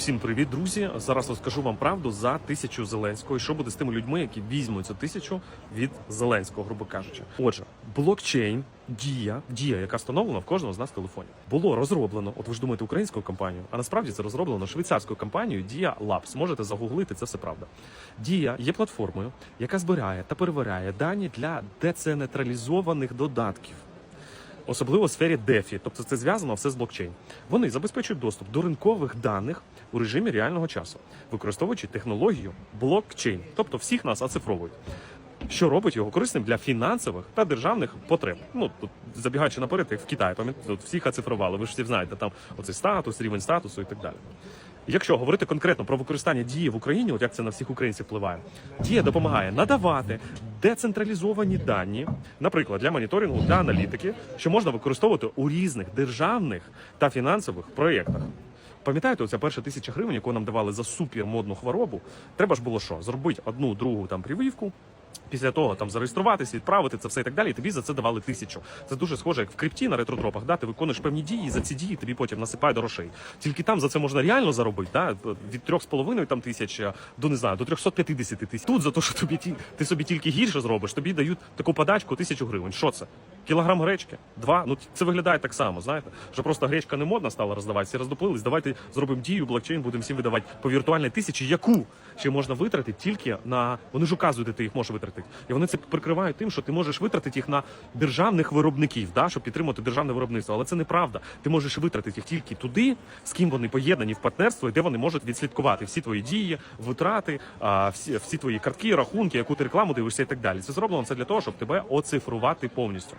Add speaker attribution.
Speaker 1: Всім привіт, друзі! Зараз розкажу вам правду за тисячу Зеленського. І що буде з тими людьми, які візьмуть цю тисячу від Зеленського, грубо кажучи. Отже, блокчейн. Дія, дія, яка встановлена в кожному з нас в телефоні, було розроблено. От ви ж думаєте, українською компанією, а насправді це розроблено швейцарською компанією Дія Labs. Можете загуглити, це все правда. Дія є платформою, яка збирає та перевіряє дані для децентралізованих додатків особливо в сфері DeFi, тобто це зв'язано все з блокчейн. Вони забезпечують доступ до ринкових даних у режимі реального часу, використовуючи технологію блокчейн, тобто всіх нас оцифровують. Що робить його корисним для фінансових та державних потреб? Ну тут забігаючи наперед, як в Китаї, пам'ятаєте, всіх оцифрували. Ви ж всі знаєте, там оцей статус, рівень статусу і так далі. Якщо говорити конкретно про використання дії в Україні, от як це на всіх українців впливає, дія допомагає надавати децентралізовані дані, наприклад, для моніторингу та аналітики, що можна використовувати у різних державних та фінансових проєктах. Пам'ятаєте, оця перша тисяча гривень, яку нам давали за супермодну хворобу, треба ж було що? Зробити одну другу там прививку. Після того там зареєструватися, відправити це все і так далі. І тобі за це давали тисячу. Це дуже схоже, як в крипті на ретротропах. Да? Ти виконуєш певні дії, і за ці дії тобі потім насипають грошей. Тільки там за це можна реально заробити. Да? Від трьох з половиною там тисяч до не знаю, до 350 тисяч. Тут за те, що тобі ти собі тільки гірше зробиш, тобі дають таку подачку тисячу гривень. Що це? Кілограм гречки? Два? Ну це виглядає так само. Знаєте, що просто гречка не модна стала роздавати, всі роздоплились. Давайте зробимо дію, блокчейн, будемо всім видавати по віртуальній тисячі, яку ще можна витратити тільки на вони ж указують, де ти їх можеш витратити. І вони це прикривають тим, що ти можеш витратити їх на державних виробників, да, щоб підтримати державне виробництво. Але це неправда. Ти можеш витратити їх тільки туди, з ким вони поєднані в партнерство, і де вони можуть відслідкувати всі твої дії, витрати, а, всі, всі твої картки, рахунки, яку ти рекламу дивишся і так далі. Це зроблено це для того, щоб тебе оцифрувати повністю.